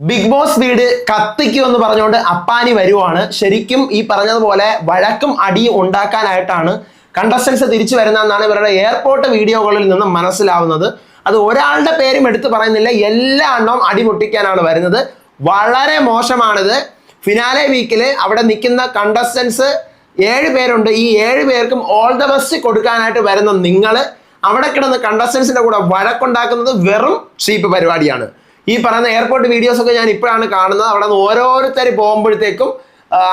Big boss വീട് കത്തിക്കൂ എന്ന് പറഞ്ഞുകൊണ്ട് അപ്പാനി വരുവാണ്. ശരിക്കും ഈ പറഞ്ഞതുപോലെ വഴക്കും അടിയും ഉണ്ടാക്കാനായിട്ടാണ് കണ്ടസ്റ്റൻസ് തിരിച്ചു വരുന്നതെന്നാണ് ഇവരുടെ എയർപോർട്ട് വീഡിയോകളിൽ നിന്ന് മനസ്സിലാവുന്നത്. അത് ഒരാളുടെ പേരും എടുത്തു പറയുന്നില്ല എല്ലാ എണ്ണവും അടിമുട്ടിക്കാനാണ് വരുന്നത്. വളരെ മോശമാണിത്. ഫിനാലെ വീക്കിൽ അവിടെ നിൽക്കുന്ന കണ്ടസ്റ്റൻസ് ഏഴ് പേരുണ്ട്. ഈ ഏഴ് പേർക്കും ഓൾ ദ ബെസ്റ്റ് കൊടുക്കാനായിട്ട് വരുന്ന നിങ്ങൾ അവിടെ കിടന്ന് കണ്ടസ്റ്റൻസിന്റെ കൂടെ വഴക്കുണ്ടാക്കുന്നത് വെറും ചീപ്പ് പരിപാടിയാണ്. ഈ പറയുന്ന എയർപോർട്ട് വീഡിയോസ് ഒക്കെ ഞാൻ ഇപ്പോഴാണ് കാണുന്നത്. അവിടെ നിന്ന് ഓരോരുത്തർ പോകുമ്പോഴത്തേക്കും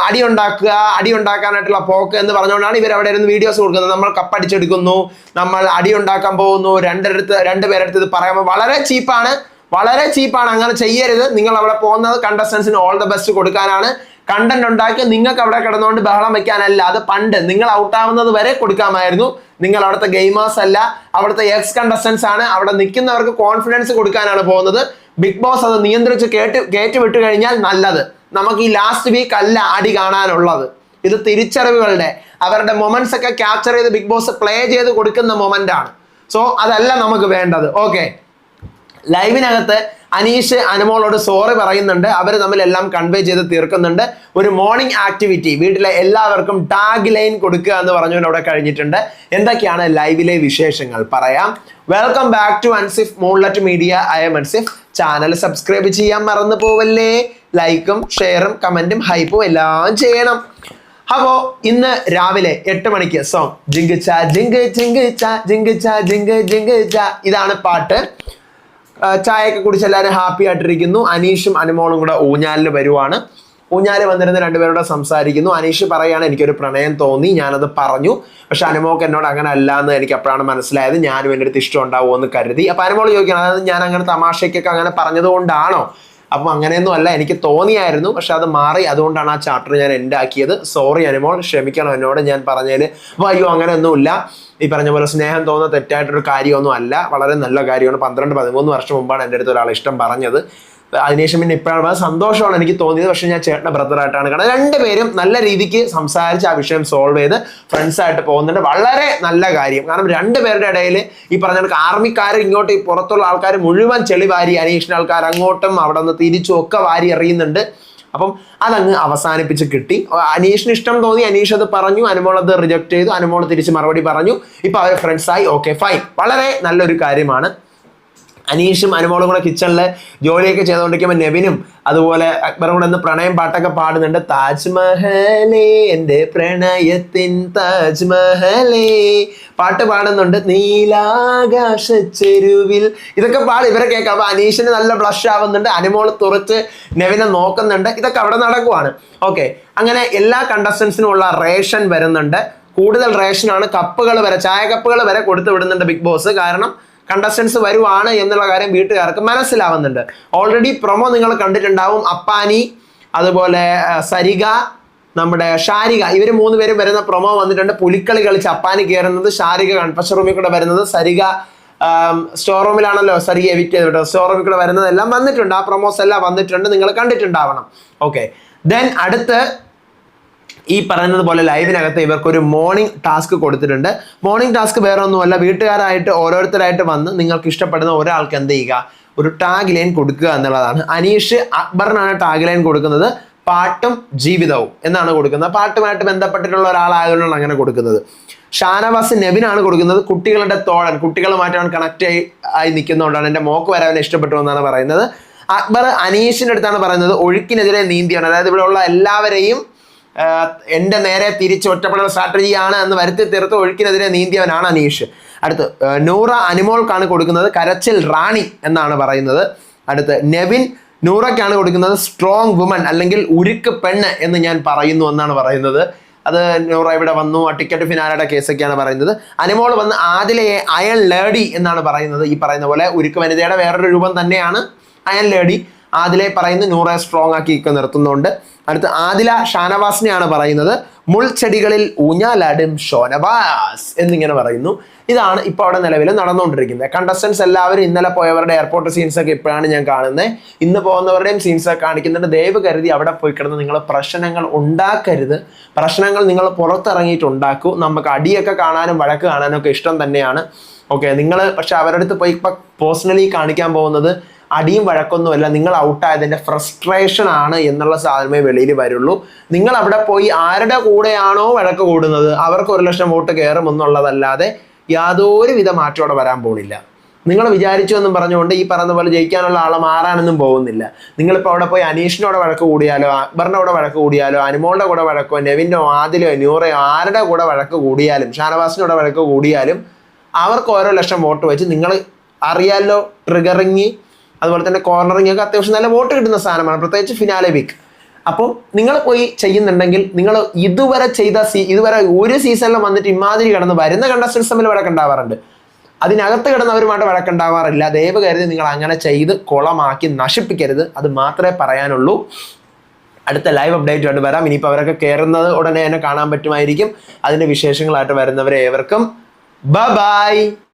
അടി ഉണ്ടാക്കുക അടി ഉണ്ടാക്കാനായിട്ടുള്ള പോക്ക് എന്ന് പറഞ്ഞുകൊണ്ടാണ് ഇവർ അവിടെ ഇരുന്ന് വീഡിയോസ് കൊടുക്കുന്നത്. നമ്മൾ കപ്പടിച്ചെടുക്കുന്നു നമ്മൾ അടി ഉണ്ടാക്കാൻ പോകുന്നു രണ്ടിടത്ത് രണ്ട് പേരെടുത്ത് ഇത് പറയുമ്പോൾ വളരെ ചീപ്പാണ് വളരെ ചീപ്പാണ് അങ്ങനെ ചെയ്യരുത്. നിങ്ങൾ അവിടെ പോകുന്നത് കണ്ടസ്റ്റൻസിന് ഓൾ ദ ബെസ്റ്റ് കൊടുക്കാനാണ്. കണ്ടന്റ് ഉണ്ടാക്കി നിങ്ങൾക്ക് അവിടെ കിടന്നുകൊണ്ട് ബഹളം വെക്കാനല്ല അത് പണ്ട്. നിങ്ങൾ ഔട്ടാവുന്നത് വരെ കൊടുക്കാമായിരുന്നു. നിങ്ങൾ അവിടുത്തെ ഗെയിമേഴ്സ് അല്ല അവിടുത്തെ എക്സ് കണ്ടസ്റ്റൻസ് ആണ്. അവിടെ നിൽക്കുന്നവർക്ക് കോൺഫിഡൻസ് കൊടുക്കാനാണ് പോകുന്നത്. ബിഗ് ബോസ് അത് നിയന്ത്രിച്ച് കേട്ട് കേറ്റുവിട്ട് കഴിഞ്ഞാൽ നല്ലത്. നമുക്ക് ഈ ലാസ്റ്റ് വീക്ക് അല്ല അടി കാണാനുള്ളത്. ഇത് തിരിച്ചറിവുകളുടെ അവരുടെ മൊമെന്റ്സ് ഒക്കെ ക്യാപ്ചർ ചെയ്ത് ബിഗ് ബോസ് പ്ലേ ചെയ്ത് കൊടുക്കുന്ന മൊമെന്റ് ആണ്. സോ അതല്ല നമുക്ക് വേണ്ടത്. ഓക്കെ ലൈവിനകത്ത് അനീഷ് അനുമോളോട് സോറി പറയുന്നുണ്ട്. അവർ തമ്മിലെല്ലാം കൺവേ ചെയ്ത് തീർക്കുന്നുണ്ട്. ഒരു മോർണിംഗ് ആക്ടിവിറ്റി വീട്ടിലെ എല്ലാവർക്കും ടാഗ് ലൈൻ കൊടുക്കുക എന്ന് പറഞ്ഞുകൊണ്ട് അവിടെ കഴിഞ്ഞിട്ടുണ്ട്. എന്തൊക്കെയാണ് ലൈവിലെ വിശേഷങ്ങൾ? പറയാം. Welcome back to Ansif moonlight media I M Ansif channel subscribe ചെയ്യാൻ മറന്നു പോവല്ലേ? ലൈക്കും ഷെയറും കമന്റും ഹൈപ്പും എല്ലാം ചെയ്യണം. അപ്പോ ഇന്ന് രാവിലെ എട്ട് മണിക്ക് സോങ് ജിങ്കിച്ച ജിങ്ക് ജിങ്ക് ജിങ്കിച്ച ജിങ്ക് ജിങ്കിച്ച ഇതാണ് പാട്ട്. ചായയൊക്കെ കുടിച്ച് എല്ലാവരും ഹാപ്പി ആയിട്ടിരിക്കുന്നു. അനീഷും അനുമോളും കൂടെ ഊഞ്ഞാലിൽ വരുവാണ്. ഊഞ്ഞാൽ വന്നിരുന്ന രണ്ടുപേരോട് സംസാരിക്കുന്നു. അനീഷ് പറയാണ് എനിക്കൊരു പ്രണയം തോന്നി ഞാനത് പറഞ്ഞു. പക്ഷെ അനുമോക്ക് എന്നോട് അങ്ങനെ അല്ല എന്ന് എനിക്ക് അപ്പോഴാണ് മനസ്സിലായത്. ഞാനും എന്റെ അടുത്ത് ഇഷ്ടം ഉണ്ടാവുമെന്ന് കരുതി. അപ്പൊ അനുമോൾ ചോദിക്കണം അതായത് ഞാൻ അങ്ങനെ തമാശയ്ക്കൊക്കെ അങ്ങനെ പറഞ്ഞതുകൊണ്ടാണോ? അപ്പം അങ്ങനെയൊന്നും അല്ല എനിക്ക് തോന്നിയായിരുന്നു പക്ഷെ അത് മാറി. അതുകൊണ്ടാണ് ആ ചാപ്റ്റർ ഞാൻ എന്റെ ആക്കിയത്. സോറി അനുമോൾ ക്ഷമിക്കണം എന്നോട് ഞാൻ പറഞ്ഞതിന്. അപ്പോൾ അയ്യോ അങ്ങനെയൊന്നുമില്ല. ഈ പറഞ്ഞ പോലെ സ്നേഹം തോന്നുന്ന തെറ്റായിട്ടൊരു കാര്യമൊന്നും അല്ല. വളരെ നല്ല കാര്യമാണ്. പന്ത്രണ്ട് പതിമൂന്ന് വർഷം മുമ്പാണ് എന്റെ അടുത്ത് ഒരാൾ ഇഷ്ടം പറഞ്ഞത്. അതിനുശേഷം പിന്നെ ഇപ്പോഴാണ് സന്തോഷമാണ് എനിക്ക് തോന്നിയത്. പക്ഷേ ഞാൻ ചേട്ടന്റെ ബ്രദറായിട്ടാണ് കാരണം രണ്ടുപേരും നല്ല രീതിക്ക് സംസാരിച്ച് ആ വിഷയം സോൾവ് ചെയ്ത് ഫ്രണ്ട്സ് ആയിട്ട് പോകുന്നുണ്ട്. വളരെ നല്ല കാര്യം. കാരണം രണ്ടുപേരുടെ ഇടയിൽ ഈ പറഞ്ഞ കണക്ക് ആർമിക്കാർ ഇങ്ങോട്ട് ഈ പുറത്തുള്ള ആൾക്കാർ മുഴുവൻ ചെളി വാരി അന്വേഷണ ആൾക്കാർ അങ്ങോട്ടും അവിടെ നിന്ന് തിരിച്ചും ഒക്കെ വാരി എറിയുന്നുണ്ട്. അപ്പം അതങ്ങ് അവസാനിപ്പിച്ച് കിട്ടി. അനീഷിന് ഇഷ്ടം തോന്നി. അനീഷ് അത് പറഞ്ഞു. അനുമോൾ അത് റിജക്ട് ചെയ്തു. അനുമോൾ തിരിച്ച് മറുപടി പറഞ്ഞു. ഇപ്പൊ അവർ ഫ്രണ്ട്സായി ഓക്കെ ഫൈൻ വളരെ നല്ലൊരു കാര്യമാണ്. അനീഷും അനുമോളും കൂടെ കിച്ചണിൽ ജോലിയൊക്കെ ചെയ്തുകൊണ്ടിരിക്കുമ്പോൾ നെവിനും അതുപോലെ അക്ബറും കൂടെ ഒന്ന് പ്രണയം പാട്ടൊക്കെ പാടുന്നുണ്ട്. താജ്മഹലേ എന്റെ പ്രണയത്തിൻ താജ്മഹലേ. പാട്ട് പാടുന്നുണ്ട്. നീലാകാശ ചെരുവിൽ. ഇതൊക്കെ പാട് ഇവരെ കേൾക്കാം. അപ്പൊ അനീഷിന് നല്ല ബ്ലഷ് ആവുന്നുണ്ട്. അനുമോൾ തുറച്ച് നെവിനെ നോക്കുന്നുണ്ട്. ഇതൊക്കെ അവിടെ നടക്കുവാണ്. ഓക്കെ അങ്ങനെ എല്ലാ കണ്ടസ്റ്റൻസിനും ഉള്ള റേഷൻ വരുന്നുണ്ട്. കൂടുതൽ റേഷനാണ് കപ്പുകൾ വരെ ചായ കപ്പുകൾ വരെ കൊടുത്തു വിടുന്നുണ്ട് ബിഗ് ബോസ്. കാരണം കണ്ടസ്റ്റൻസ് വരുവാണ് എന്നുള്ള കാര്യം വീട്ടുകാർക്ക് മനസ്സിലാവുന്നുണ്ട്. ഓൾറെഡി പ്രൊമോ നിങ്ങൾ കണ്ടിട്ടുണ്ടാവും. അപ്പാനി അതുപോലെ സരിക നമ്മുടെ ഷാരിക. ഇവർ മൂന്ന് പേരും വരുന്ന പ്രൊമോ വന്നിട്ടുണ്ട്. പുലിക്കളി കളിച്ച് അപ്പാനി കയറുന്നത് ഷാരിക കൺഫഷൻ റൂമിൽ കൂടെ വരുന്നത് സരിക സ്റ്റോർ റൂമിലാണല്ലോ സരിക എവിറ്റ് ചെയ്തിട്ട് സ്റ്റോർ റൂമിൽ കൂടെ വരുന്നതെല്ലാം വന്നിട്ടുണ്ട്. ആ പ്രൊമോസ് എല്ലാം വന്നിട്ടുണ്ട്. നിങ്ങൾ കണ്ടിട്ടുണ്ടാവണം. ഓക്കെ ദെൻ അടുത്ത് ഈ പറയുന്നത് പോലെ ലൈവിനകത്ത് ഇവർക്ക് ഒരു മോർണിംഗ് ടാസ്ക് കൊടുത്തിട്ടുണ്ട്. മോർണിംഗ് ടാസ്ക് വേറെ ഒന്നുമല്ല വീട്ടുകാരായിട്ട് ഓരോരുത്തരായിട്ട് വന്ന് നിങ്ങൾക്ക് ഇഷ്ടപ്പെടുന്ന ഒരാൾക്ക് എന്ത് ചെയ്യുക? ഒരു ടാഗ് ലൈൻ കൊടുക്കുക എന്നുള്ളതാണ്. അനീഷ് അക്ബറിനാണ് ടാഗ് ലൈൻ കൊടുക്കുന്നത്. പാട്ടും ജീവിതവും എന്നാണ് കൊടുക്കുന്നത്. പാട്ടുമായിട്ട് ബന്ധപ്പെട്ടിട്ടുള്ള ഒരാളായതുകൊണ്ടാണ് അങ്ങനെ കൊടുക്കുന്നത്. ഷാനവാസ് നെവിനാണ് കൊടുക്കുന്നത്. കുട്ടികളുടെ തോഴൻ കുട്ടികളുമായിട്ടാണ് കണക്ട് ആയി ആയി നിൽക്കുന്നതുകൊണ്ടാണ്. എന്റെ മോക്ക് വരാൻ ഇഷ്ടപ്പെട്ടു എന്നാണ് പറയുന്നത്. അക്ബർ അനീഷിന്റെ അടുത്താണ് പറയുന്നത്. ഒഴുക്കിനെതിരെ നീന്തിയാണ്. അതായത് ഇവിടെ ഉള്ള എല്ലാവരെയും എന്റെ നേരെ തിരിച്ച് ഒറ്റപ്പെടൽ സ്ട്രാറ്റജിയാണ് എന്ന് വരുത്തി തീർത്ത് ഒഴുക്കിനെതിരെ നീന്തിയവനാണ് അനീഷ്. അടുത്ത് നൂറ അനുമോൾക്കാണ് കൊടുക്കുന്നത് കരച്ചിൽ റാണി എന്നാണ് പറയുന്നത്. അടുത്ത് നെവിൻ നൂറയ്ക്കാണ് കൊടുക്കുന്നത് സ്ട്രോങ് വുമൺ അല്ലെങ്കിൽ ഉരുക്ക് പെണ്ണ് എന്ന് ഞാൻ പറയുന്നു എന്നാണ് പറയുന്നത്. അത് നൂറ ഇവിടെ വന്നു ആ ടിക്കറ്റ് ഫിനാലയുടെ കേസൊക്കെയാണ് പറയുന്നത്. അനുമോൾ വന്ന് ആദിലയെ അയൺ ലേഡി എന്നാണ് പറയുന്നത്. ഈ പറയുന്ന പോലെ ഉരുക്ക് വനിതയുടെ വേറൊരു രൂപം തന്നെയാണ്. Iron lady. ആദിലെ പറയുന്നു നൂറെ സ്ട്രോങ് ആക്കി ഒക്കെ നിർത്തുന്നുണ്ട്. അടുത്ത് ആദില ഷാനവാസിനെയാണ് പറയുന്നത് മുൾച്ചെടികളിൽ ഊഞ്ഞാലാടും ഷോനവാസ് എന്നിങ്ങനെ പറയുന്നു. ഇതാണ് ഇപ്പോൾ അവിടെ നിലവിൽ നടന്നുകൊണ്ടിരിക്കുന്നത്. കണ്ടസ്റ്റൻസ് എല്ലാവരും ഇന്നലെ പോയവരുടെ എയർപോർട്ട് സീൻസ് ഒക്കെ ഇപ്പോഴാണ് ഞാൻ കാണുന്നത് ഇന്ന് പോകുന്നവരുടെയും സീൻസ് ഒക്കെ കാണിക്കുന്നുണ്ട്. ദയവ് കരുതി അവിടെ പോയി കിടന്ന് നിങ്ങൾ പ്രശ്നങ്ങൾ ഉണ്ടാക്കരുത്. പ്രശ്നങ്ങൾ നിങ്ങൾ പുറത്തിറങ്ങിയിട്ട് ഉണ്ടാക്കൂ നമുക്ക് അടിയൊക്കെ കാണാനും വഴക്ക് കാണാനും ഒക്കെ ഇഷ്ടം തന്നെയാണ്. ഓക്കെ നിങ്ങൾ പക്ഷെ അവരുടെ അടുത്ത് പോയി ഇപ്പം പേഴ്സണലി കാണിക്കാൻ പോകുന്നത് അടിയും വഴക്കൊന്നുമല്ല നിങ്ങൾ ഔട്ടായതിന്റെ ഫ്രസ്ട്രേഷൻ ആണ് എന്നുള്ള സാധനമേ വെളിയിൽ വരുള്ളൂ. നിങ്ങൾ അവിടെ പോയി ആരുടെ കൂടെയാണോ വഴക്ക് കൂടുന്നത് അവർക്ക് ഒരു ലക്ഷം വോട്ട് കയറും എന്നുള്ളതല്ലാതെ യാതൊരുവിധ മാറ്റം അവിടെ വരാൻ പോകുന്നില്ല നിങ്ങൾ വിചാരിച്ചു എന്നും പറഞ്ഞുകൊണ്ട് ഈ പറയുന്ന പോലെ ജയിക്കാനുള്ള ആളെ മാറാനൊന്നും പോകുന്നില്ല. നിങ്ങളിപ്പോൾ അവിടെ പോയി അനീഷിനോടെ വഴക്ക് കൂടിയാലോ അക്ബറിന്റെ കൂടെ വഴക്ക് കൂടിയാലോ അനുമോളുടെ കൂടെ വഴക്കോ നെവിനോ ആദിലോ ന്യൂറയോ ആരുടെ കൂടെ വഴക്ക് കൂടിയാലും ഷാനവാസിനോടെ വഴക്ക് കൂടിയാലും അവർക്ക് ഓരോ ലക്ഷം വോട്ട് വെച്ച് നിങ്ങൾ അറിയാലോ ട്രിഗറിങ് അതുപോലെ തന്നെ കോർണറിങ് ഒക്കെ അത്യാവശ്യം നല്ല വോട്ട് കിട്ടുന്ന സാധനമാണ്. പ്രത്യേകിച്ച് ഫിനാലെ വീക്ക് അപ്പോൾ നിങ്ങൾ പോയി ചെയ്യുന്നുണ്ടെങ്കിൽ നിങ്ങൾ ഇതുവരെ ചെയ്ത സീ ഇതുവരെ ഒരു സീസണിലും വന്നിട്ട് ഇമാതിരി കിടന്ന് വരുന്ന കണ്ടസ്റ്റൻസ് തമ്മിൽ വഴക്കുണ്ടാവാറുണ്ട് അതിനകത്ത് കിടന്നവരുമായിട്ട് വഴക്കുണ്ടാവാറില്ല ദയവ് കരുതി നിങ്ങൾ അങ്ങനെ ചെയ്ത് കുളമാക്കി നശിപ്പിക്കരുത്. അത് മാത്രമേ പറയാനുള്ളൂ. അടുത്ത ലൈവ് അപ്ഡേറ്റ് ആയിട്ട് വരാം. ഇനിയിപ്പോൾ അവരൊക്കെ കയറുന്നത് ഉടനെ തന്നെ കാണാൻ പറ്റുമായിരിക്കും. അതിന്റെ വിശേഷങ്ങളായിട്ട് വരുന്നവരെ ഏവർക്കും. ബ ബായ്